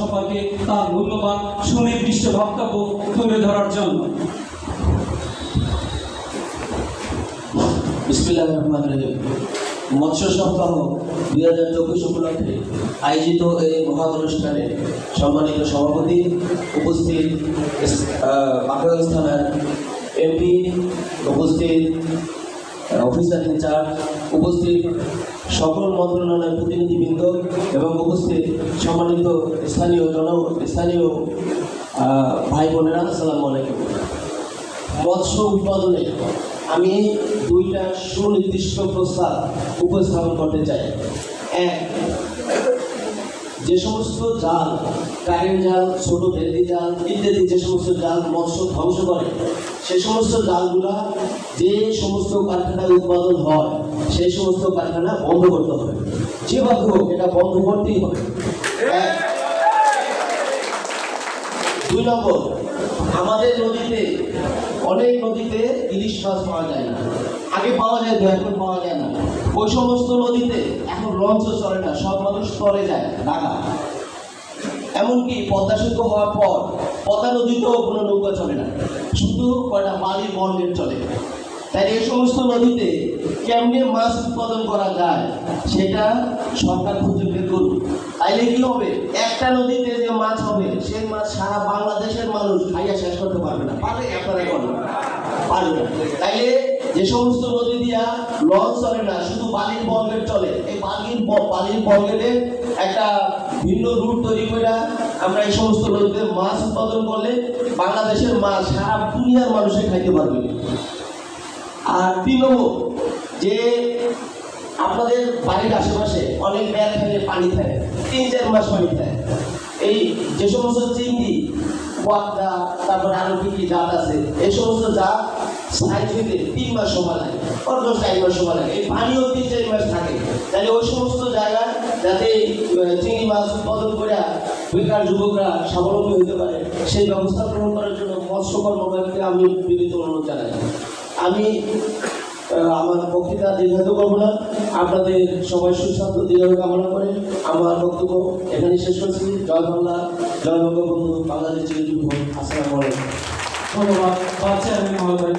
সম্পর্কে তার মূল্যবান সুনির্দিষ্ট বক্তব্য তুলে ধরার জন্য। মৎস্য সপ্তাহ দুই হাজার চব্বিশ উপলক্ষে আয়োজিত এই মহা অনুষ্ঠানে সম্মানিত সভাপতি উপস্থিত থানার এমপি উপস্থিত অফিসার ইনচার্জ উপস্থিত সকল মন্ত্রণালয়ের প্রতিনিধিবৃন্দ এবং উপস্থিত সম্মানিত স্থানীয় জন স্থানীয় ভাই বোনেরা আসসালামু আলাইকুম। মৎস্য উৎপাদনে আমি দুইটা সুনির্দিষ্ট প্রস্তাব উপস্থাপন করতে চাই। এক যে সমস্ত জাল কারেন্ট জাল, ছোট ভেন্দি জাল ইত্যাদি যে সমস্ত জাল মৎস্য ধ্বংস করে, সে সমস্ত জালগুলা যে সমস্ত কারখানায় উৎপাদন হয়, সেই সমস্ত কারখানা বন্ধ করতে হবে। যেভাবে হোক, এটা বন্ধ করতেই হবে। দুই নম্বর, আমাদের নদীতে, অনেক নদীতে ইলিশ মাছ পাওয়া যায় না। আগে পাওয়া যায় এখন পাওয়া যায় না। ওই সমস্ত নদীতে এখন লঞ্চ চলে না, সব মানুষ স্তরে যায় ঢাকা এমনকি পদ্মা সেতু হওয়ার পর পদ্মা নদীতেও কোনো নৌকা চলে না, শুধু কয়টা বালির বন্ডের চলে। তাই এই সমস্ত নদীতে কেমনে মাছ উৎপাদন করা যায়, সেটা সরকার খুঁজে বের করুন তাইলে কি হবে? একটা নদীতে যে মাছ হবে, সেই মাছ সারা বাংলাদেশের মানুষ খাইয়া শেষ করতে পারবে না। পারবে? আপনারা করবে পারবে না। তাইলে যে সমস্ত নদী দিয়া লঞ্চ চলে না, শুধু বালির বঙ্গের চলে। এই বালির বালির বঙ্গের একটা ভিন্ন রুট তৈরি করে আমরা এই সমস্ত নদীতে মাছ উৎপাদন করলে বাংলাদেশের মাছ সারা দুনিয়ার মানুষে খাইতে পারবে। আর তিন যে আপনাদের বাড়ির আশেপাশে অনেক ব্যাগ ফেলে পানি থাকে, তিন চার মাস পানি থাকে। এই যে সমস্ত চিংড়ি পদ্মা তারপরে আরও কি কি জাত আছে, এই সমস্ত জাত সাইজ তিন মাস সময় লাগে। অন্য চার মাস সময় লাগে। এই পানিও তিন চার মাস থাকে। তাহলে ওই সমস্ত জায়গায় যাতে চিংড়ি মাছ উৎপাদন করে বেকার যুবকরা স্বাবলম্বী হতে পারে, সেই ব্যবস্থা গ্রহণ করার জন্য মৎস্য কর্মকারীকে আমি বিনীত অনুরোধ জানাই। আমি আমার বক্তৃতা দীর্ঘায়িত করব না। আপনাদের সবাই সুস্বাস্থ্য দীর্ঘ কামনা করে আমার বক্তব্য এখানে শেষ করছি। জয় বাংলা, জয় বঙ্গবন্ধু, বাংলাদেশ চিরজীবী হোক আলাইকুম। O da bahçe annem olarak